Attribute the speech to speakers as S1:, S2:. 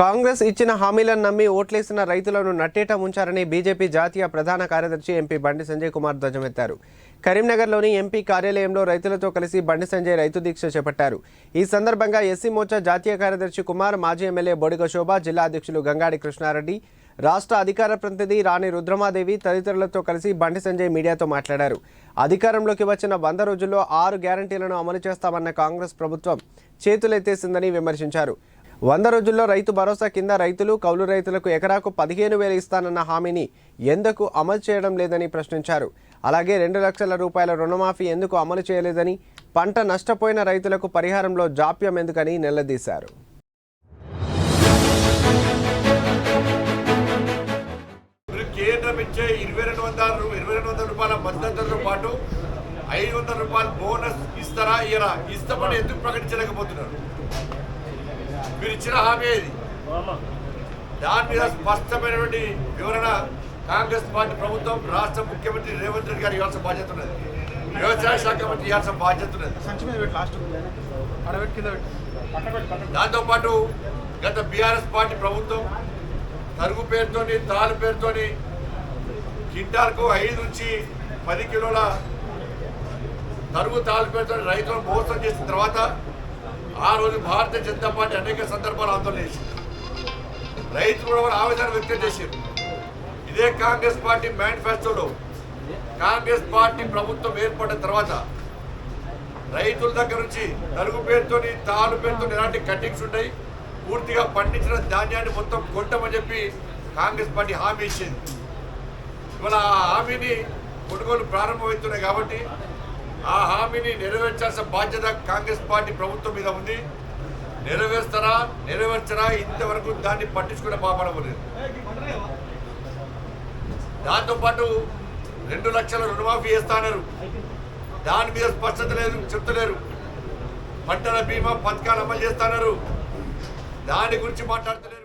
S1: కాంగ్రెస్ ఇచ్చిన హామీలను నమ్మి ఓట్లేసిన రైతులను నట్టేట ఉంచారని బీజేపీ జాతీయ ప్రధాన కార్యదర్శి ఎంపీ బండి సంజయ్ కుమార్ ధ్వజమెత్తారు. కరీంనగర్లోని ఎంపీ కార్యాలయంలో రైతులతో కలిసి బండి సంజయ్ రైతు దీక్ష చేపట్టారు. ఈ సందర్భంగా ఎస్సీ మోర్చా జాతీయ కార్యదర్శి కుమార్ మాజీ ఎమ్మెల్యే బొడిగ శోభ జిల్లా అధ్యక్షులు గంగాడి కృష్ణారెడ్డి రాష్ట్ర అధికార ప్రతినిధి రాణి రుద్రమాదేవి తదితరులతో కలిసి బండి సంజయ్ మీడియాతో మాట్లాడారు. అధికారంలోకి వచ్చిన వంద రోజుల్లో ఆరు గ్యారంటీలను అమలు చేస్తామన్న కాంగ్రెస్ ప్రభుత్వం చేతులెత్తేసిందని విమర్శించారు. వంద రోజుల్లో రైతు భరోసా కింద రైతులు కౌలు రైతులకు ఎకరాకు పదిహేను వేలు ఇస్తానన్న హామీని ఎందుకు అమలు చేయడం లేదని ప్రశ్నించారు. అలాగే రెండు లక్షల రూపాయల రుణమాఫీ ఎందుకు అమలు చేయలేదని పంట నష్టపోయిన రైతులకు పరిహారంలో జాప్యం ఎందుకని నిలదీశారు.
S2: కేంద్రం ఇచ్చే ఇరవై రెండు వందల ఇరవై రెండు వందల రూపాయల మద్దతుతో పాటు ఐదు వందల రూపాయల బోనస్ ఇస్తారా ఇయరా ఇస్తామని ఎందుకు ప్రకటించలేకపోతున్నారు? మీరు ఇచ్చిన హామీ ఏది? దాని మీద స్పష్టమైనటువంటి వివరణ కాంగ్రెస్ పార్టీ ప్రభుత్వం రాష్ట్ర ముఖ్యమంత్రి రేవంత్ రెడ్డి గారు ఇవ్వాల్సిన బాధ్యత ఉన్నది. వ్యవసాయ శాఖ మంత్రి ఇవ్వాల్సిన బాధ్యత ఉన్నది. దాంతోపాటు గత బీఆర్ఎస్ పార్టీ ప్రభుత్వం తరుగు పేరుతోని తాలు పేరుతోని కింటాలకు ఐదు నుంచి పది కిలోల తరుగు తాలు పేరుతో రైతులను మోసం చేసిన తర్వాత ఆ రోజు భారతీయ జనతా పార్టీ అనేక సందర్భాలు ఆందోళన చేసింది. రైతులు కూడా ఆవేదన వ్యక్తం చేశారు. ఇదే కాంగ్రెస్ పార్టీ మేనిఫెస్టోలో కాంగ్రెస్ పార్టీ ప్రభుత్వం ఏర్పడిన తర్వాత రైతుల దగ్గర నుంచి నలుగు పేరుతో తాలు పేరుతో ఎలాంటి కటింగ్స్ ఉంటాయి పూర్తిగా పండించిన ధాన్యాన్ని మొత్తం కొంటామని చెప్పి కాంగ్రెస్ పార్టీ హామీ ఇచ్చింది. ఇవాళ ఆ హామీని కొనుగోలు ప్రారంభమవుతున్నాయి కాబట్టి ఆ హామీని నెరవేర్చాల్సిన బాధ్యత కాంగ్రెస్ పార్టీ ప్రభుత్వం మీద ఉంది. నెరవేర్స్తారా? నెరవేర్చరా? ఇంతవరకు దాన్ని పట్టించుకునే పాపడలేదు దాంతోపాటు రెండు లక్షల రుణమాఫీ చేస్తానన్నారు దాని మీద స్పష్టత లేదు చెప్తలేరు. పంటల బీమా పథకాలు అమలు చేస్తున్నారు దాని గురించి మాట్లాడుతలేరు.